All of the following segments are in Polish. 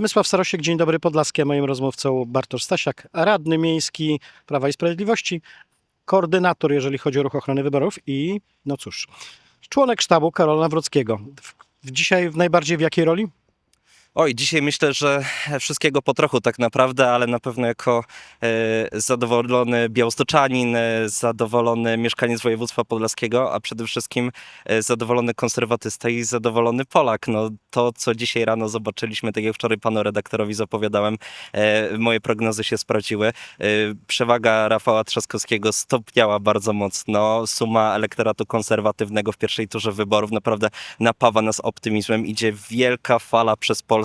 Przemysław Starosiek, dzień dobry Podlaskie, moim rozmówcą Bartosz Stasiak, radny miejski Prawa i Sprawiedliwości, koordynator, jeżeli chodzi o ruch ochrony wyborów i, no cóż, członek sztabu Karola Nawrockiego. W, dzisiaj w najbardziej w jakiej roli? Oj, dzisiaj myślę, że wszystkiego po trochu tak naprawdę, ale na pewno jako e, zadowolony białostoczanin, e, zadowolony mieszkaniec województwa podlaskiego, a przede wszystkim e, zadowolony konserwatysta i zadowolony Polak. No, to, co dzisiaj rano zobaczyliśmy, tak jak wczoraj panu redaktorowi zapowiadałem, e, moje prognozy się sprawdziły. Przewaga Rafała Trzaskowskiego stopniała bardzo mocno. Suma elektoratu konserwatywnego w pierwszej turze wyborów naprawdę napawa nas optymizmem. Idzie wielka fala przez Polskę,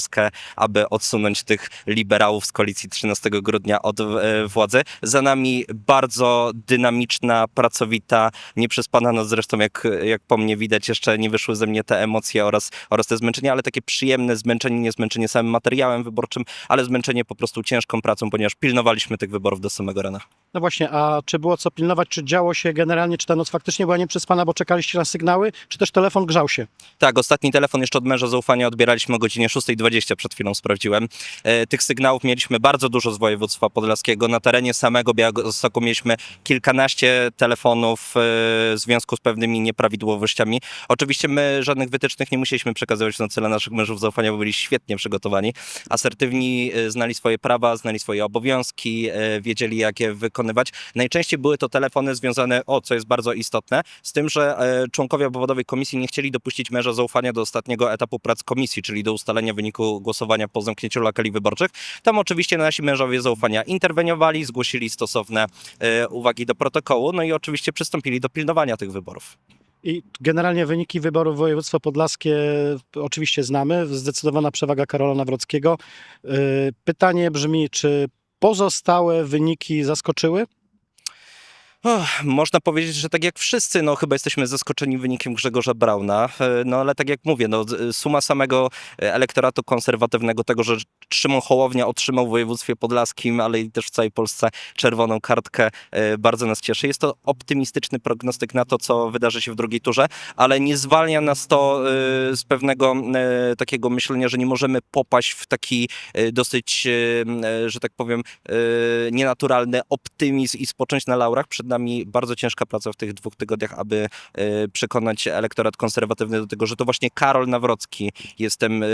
aby odsunąć tych liberałów z koalicji 13 grudnia od e, władzy. Za nami bardzo dynamiczna, pracowita, nieprzespana noc. Zresztą jak, jak po mnie widać, jeszcze nie wyszły ze mnie te emocje oraz, oraz te zmęczenia, ale takie przyjemne zmęczenie, nie zmęczenie samym materiałem wyborczym, ale zmęczenie po prostu ciężką pracą, ponieważ pilnowaliśmy tych wyborów do samego rana. No właśnie, a czy było co pilnować, czy działo się generalnie, czy ta noc faktycznie była nieprzespana, bo czekaliście na sygnały, czy też telefon grzał się? Tak, ostatni telefon jeszcze od męża zaufania odbieraliśmy o godzinie 6.20, przed chwilą sprawdziłem. E, tych sygnałów mieliśmy bardzo dużo z województwa podlaskiego. Na terenie samego Białegostoku mieliśmy kilkanaście telefonów e, w związku z pewnymi nieprawidłowościami. Oczywiście my żadnych wytycznych nie musieliśmy przekazywać nocy dla naszych mężów zaufania, bo byli świetnie przygotowani. Asertywni, e, znali swoje prawa, znali swoje obowiązki, wiedzieli jak je wykonywać. Najczęściej były to telefony związane, o co jest bardzo istotne, z tym, że członkowie obwodowej komisji nie chcieli dopuścić męża zaufania do ostatniego etapu prac komisji, czyli do ustalenia wyniku głosowania po zamknięciu lokali wyborczych. Tam oczywiście nasi mężowie zaufania interweniowali, zgłosili stosowne e, uwagi do protokołu, no i oczywiście przystąpili do pilnowania tych wyborów. I generalnie wyniki wyborów województwo podlaskie oczywiście znamy, zdecydowana przewaga Karola Nawrockiego. Yy, Pytanie brzmi, czy pozostałe wyniki zaskoczyły? Można powiedzieć, że tak jak wszyscy, no chyba jesteśmy zaskoczeni wynikiem Grzegorza Brauna, E, no ale tak jak mówię, no z- suma samego e, elektoratu konserwatywnego, tego, że Szymon Hołownia otrzymał w województwie podlaskim, ale i też w całej Polsce czerwoną kartkę, e, bardzo nas cieszy. Jest to optymistyczny prognostyk na to, co wydarzy się w drugiej turze, ale nie zwalnia nas to e, z pewnego e, takiego myślenia, że nie możemy popaść w taki e, dosyć, e, e, że tak powiem, e, nienaturalny optymizm i spocząć na laurach. Przed nami bardzo ciężka praca w tych dwóch tygodniach, aby e, przekonać elektorat konserwatywny do tego, że to właśnie Karol Nawrocki jest tym e,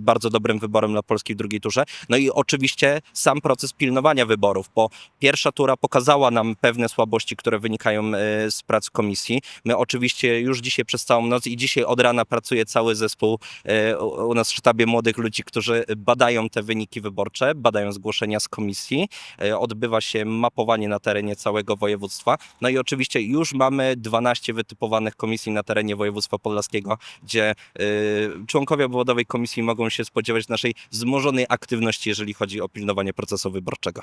bardzo dobrym wyborem dla Polski w drugiej turze. No i oczywiście sam proces pilnowania wyborów, bo pierwsza tura pokazała nam pewne słabości, które wynikają e, z prac komisji. My oczywiście już dzisiaj przez całą noc i dzisiaj od rana pracuje cały zespół u nas w sztabie młodych ludzi, którzy badają te wyniki wyborcze, badają zgłoszenia z komisji. Odbywa się mapowanie na terenie całego województwa. No i oczywiście już mamy 12 wytypowanych komisji na terenie województwa podlaskiego, gdzie e, członkowie obwodowej komisji mogą się spodziewać naszej wzmożonej aktywności, jeżeli chodzi o pilnowanie procesu wyborczego.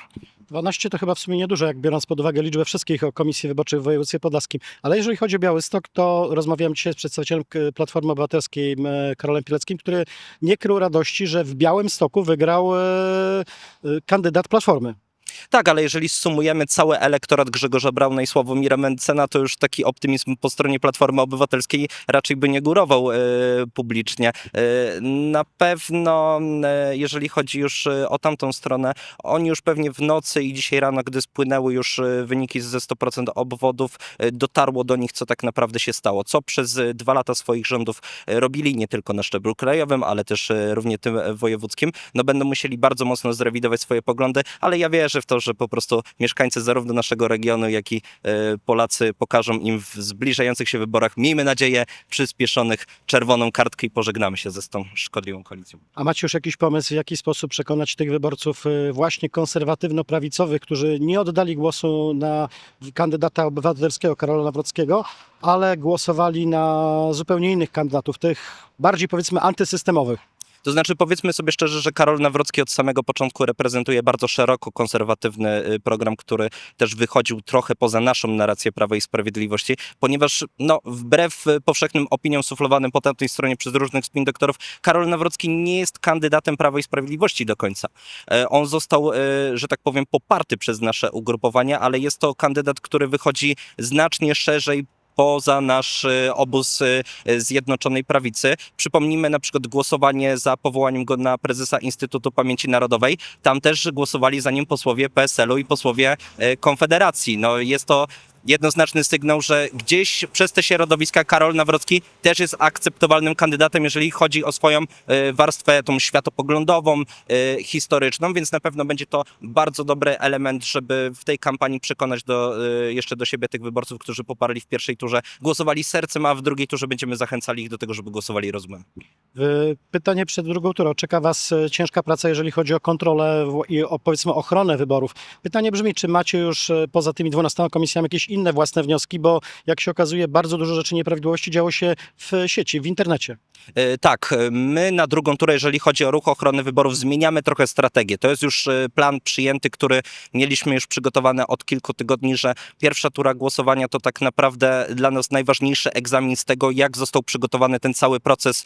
12 to chyba w sumie niedużo, jak biorąc pod uwagę liczbę wszystkich komisji wyborczych w województwie podlaskim. Ale jeżeli chodzi o Białystok, to rozmawiałem dzisiaj z przedstawicielem k- Platformy Obywatelskiej m, Karolem Pileckim, który nie krył radości, że w Białymstoku wygrał e, e, kandydat Platformy. Tak, ale jeżeli sumujemy cały elektorat Grzegorza Brauna i Sławomira Mencena, to już taki optymizm po stronie Platformy Obywatelskiej raczej by nie górował e, publicznie. E, na pewno, e, jeżeli chodzi już o tamtą stronę, oni już pewnie w nocy i dzisiaj rano, gdy spłynęły już wyniki ze 100% obwodów, dotarło do nich, co tak naprawdę się stało. Co przez dwa lata swoich rządów robili nie tylko na szczeblu krajowym, ale też równie tym wojewódzkim. No będą musieli bardzo mocno zrewidować swoje poglądy, ale ja wierzę w to, że po prostu mieszkańcy zarówno naszego regionu, jak i e, Polacy pokażą im w zbliżających się wyborach, miejmy nadzieję, przyspieszonych czerwoną kartkę i pożegnamy się ze tą szkodliwą koalicją. A macie już jakiś pomysł, w jaki sposób przekonać tych wyborców y, właśnie konserwatywno-prawicowych, którzy nie oddali głosu na kandydata obywatelskiego Karola Nawrockiego, ale głosowali na zupełnie innych kandydatów, tych bardziej powiedzmy antysystemowych? To znaczy, powiedzmy sobie szczerze, że Karol Nawrocki od samego początku reprezentuje bardzo szeroko konserwatywny y, program, który też wychodził trochę poza naszą narrację Prawa i Sprawiedliwości, ponieważ no, wbrew y, powszechnym opiniom suflowanym po tamtej stronie przez różnych spin doktorów, Karol Nawrocki nie jest kandydatem Prawa i Sprawiedliwości do końca. E, On został, e, że tak powiem, poparty przez nasze ugrupowania, ale jest to kandydat, który wychodzi znacznie szerzej poza nasz e, obóz e, Zjednoczonej Prawicy. Przypomnijmy na przykład głosowanie za powołaniem go na prezesa Instytutu Pamięci Narodowej. Tam też głosowali za nim posłowie PSL-u i posłowie e, Konfederacji. No jest to jednoznaczny sygnał, że gdzieś przez te środowiska Karol Nawrocki też jest akceptowalnym kandydatem, jeżeli chodzi o swoją e, warstwę tą światopoglądową, e, historyczną, więc na pewno będzie to bardzo dobry element, żeby w tej kampanii przekonać do, e, jeszcze do siebie tych wyborców, którzy poparli w pierwszej turze, głosowali sercem, a w drugiej turze będziemy zachęcali ich do tego, żeby głosowali rozumem. Pytanie przed drugą turą. Czeka Was ciężka praca, jeżeli chodzi o kontrolę i o powiedzmy ochronę wyborów. Pytanie brzmi, czy macie już poza tymi 12 komisjami jakieś inne własne wnioski, bo jak się okazuje, bardzo dużo rzeczy nieprawidłowości działo się w sieci, w internecie. E, Tak, e, my na drugą turę, jeżeli chodzi o ruch ochrony wyborów, zmieniamy trochę strategię. To jest już e, plan przyjęty, który mieliśmy już przygotowany od kilku tygodni, że pierwsza tura głosowania to tak naprawdę dla nas najważniejszy egzamin z tego, jak został przygotowany ten cały proces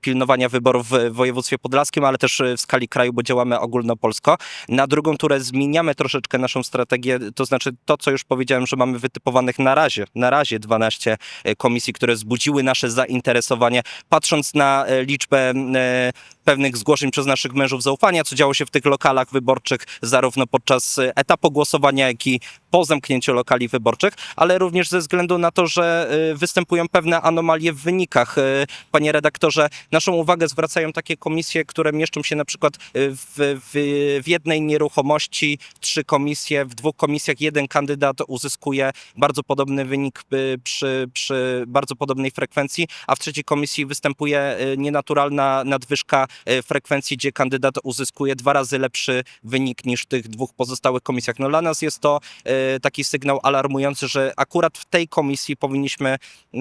pilnowania wyborów w województwie podlaskim, ale też w skali kraju, bo działamy ogólnopolsko. Na drugą turę zmieniamy troszeczkę naszą strategię, to znaczy to, co już powiedziałem, że mamy wytypowanych na razie, na razie 12 e, komisji, które wzbudziły nasze zainteresowanie, patrząc na e, liczbę e, pewnych zgłoszeń przez naszych mężów zaufania, co działo się w tych lokalach wyborczych, zarówno podczas etapu głosowania, jak i po zamknięciu lokali wyborczych, ale również ze względu na to, że e, występują pewne anomalie w wynikach. E, Panie redaktorze, naszą uwagę zwracają takie komisje, które mieszczą się na przykład e, w, w, w jednej nieruchomości, trzy komisje, w dwóch komisjach jeden kandydat uzyskuje bardzo podobny wynik y, przy, przy bardzo podobnej frekwencji, a w trzeciej komisji występuje y, nienaturalna nadwyżka y, frekwencji, gdzie kandydat uzyskuje dwa razy lepszy wynik niż w tych dwóch pozostałych komisjach. No dla nas jest to y, taki sygnał alarmujący, że akurat w tej komisji powinniśmy, y,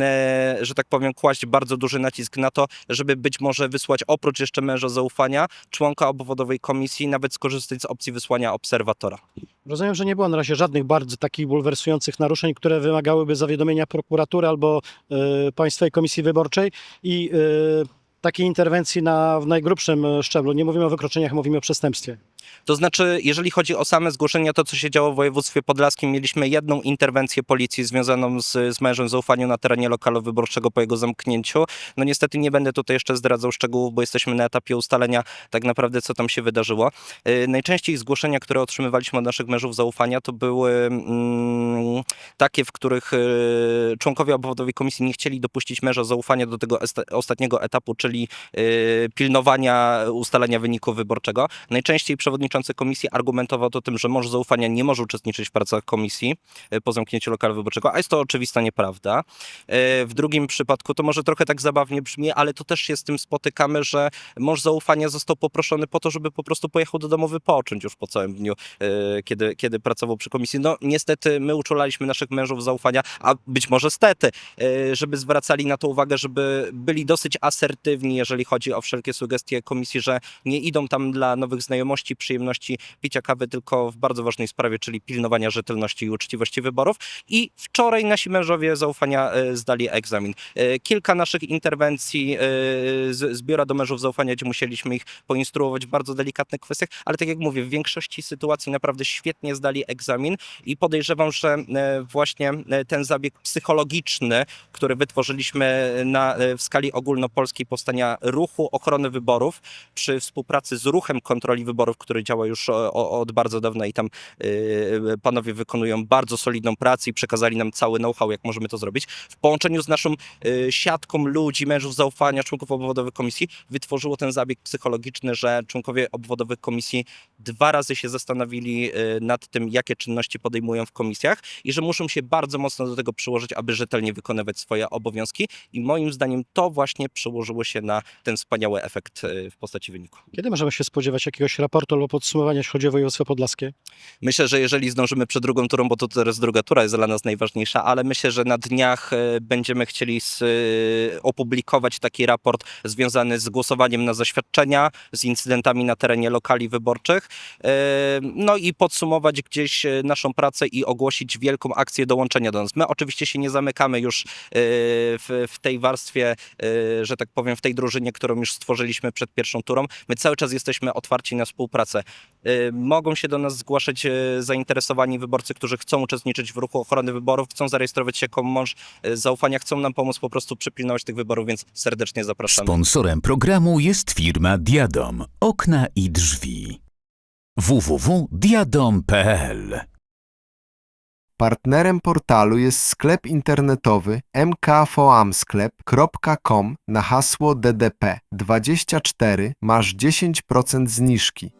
że tak powiem, kłaść bardzo duży nacisk na to, żeby być może wysłać oprócz jeszcze męża zaufania członka obwodowej komisji, nawet skorzystać z opcji wysłania obserwatora. Rozumiem, że nie było na razie żadnych bardzo takich bulwersujących naruszeń, które wymagałyby zawiadomienia prokuratury albo y, Państwowej Komisji Wyborczej i y, takiej interwencji na, w najgrubszym szczeblu. Nie mówimy o wykroczeniach, mówimy o przestępstwie. To znaczy, jeżeli chodzi o same zgłoszenia, to co się działo w województwie podlaskim, mieliśmy jedną interwencję policji związaną z, z mężem zaufania na terenie lokalu wyborczego po jego zamknięciu. No niestety nie będę tutaj jeszcze zdradzał szczegółów, bo jesteśmy na etapie ustalenia tak naprawdę, co tam się wydarzyło. Yy, najczęściej zgłoszenia, które otrzymywaliśmy od naszych mężów zaufania, to były mm, takie, w których yy, członkowie obwodowej komisji nie chcieli dopuścić męża zaufania do tego ostatniego etapu, czyli yy, pilnowania ustalenia wyniku wyborczego. Najczęściej przewodniczący komisji argumentował to tym, że mąż zaufania nie może uczestniczyć w pracach komisji e, po zamknięciu lokalu wyborczego, a jest to oczywista nieprawda. E, W drugim przypadku to może trochę tak zabawnie brzmi, ale to też się z tym spotykamy, że mąż zaufania został poproszony po to, żeby po prostu pojechał do domu wypocząć już po całym dniu, e, kiedy, kiedy pracował przy komisji. No niestety my uczulaliśmy naszych mężów zaufania, a być może stety, żeby zwracali na to uwagę, żeby byli dosyć asertywni, jeżeli chodzi o wszelkie sugestie komisji, że nie idą tam dla nowych znajomości, przyjemności picia kawy, tylko w bardzo ważnej sprawie, czyli pilnowania rzetelności i uczciwości wyborów. I wczoraj nasi mężowie zaufania e, zdali egzamin. E, Kilka naszych interwencji e, z, biura do mężów zaufania, gdzie musieliśmy ich poinstruować w bardzo delikatnych kwestiach, ale tak jak mówię, w większości sytuacji naprawdę świetnie zdali egzamin i podejrzewam, że właśnie ten zabieg psychologiczny, który wytworzyliśmy na, w skali ogólnopolskiej powstania ruchu ochrony wyborów przy współpracy z ruchem kontroli wyborów, który działa już o, od bardzo dawna i tam y, panowie wykonują bardzo solidną pracę i przekazali nam cały know-how, jak możemy to zrobić. W połączeniu z naszą y, siatką ludzi, mężów zaufania, członków obwodowych komisji, wytworzyło ten zabieg psychologiczny, że członkowie obwodowych komisji dwa razy się zastanowili nad tym, jakie czynności podejmują w komisjach i że muszą się bardzo mocno do tego przyłożyć, aby rzetelnie wykonywać swoje obowiązki i moim zdaniem to właśnie przełożyło się na ten wspaniały efekt w postaci wyniku. Kiedy możemy się spodziewać jakiegoś raportu albo podsumowania, jeśli chodzi o województwo podlaskie? Myślę, że jeżeli zdążymy przed drugą turą, bo to teraz druga tura jest dla nas najważniejsza, ale myślę, że na dniach e, będziemy chcieli e, opublikować taki raport związany z głosowaniem na zaświadczenia, z incydentami na terenie lokali wyborczych, e, no i podsumować gdzieś naszą pracę i ogłosić wielką akcję dołączenia do nas. My oczywiście się nie zamykamy już w, w tej warstwie, że tak powiem, w tej drużynie, którą już stworzyliśmy przed pierwszą turą. My cały czas jesteśmy otwarci na współpracę współpracę. Y, Mogą się do nas zgłaszać y, zainteresowani wyborcy, którzy chcą uczestniczyć w ruchu ochrony wyborów, chcą zarejestrować się jako mąż y, zaufania, chcą nam pomóc po prostu przypilnować tych wyborów, więc serdecznie zapraszamy. Sponsorem programu jest firma Diadom. Okna i drzwi. www.diadom.pl Partnerem portalu jest sklep internetowy mkfoamsklep.com na hasło DDP24 masz 10% zniżki.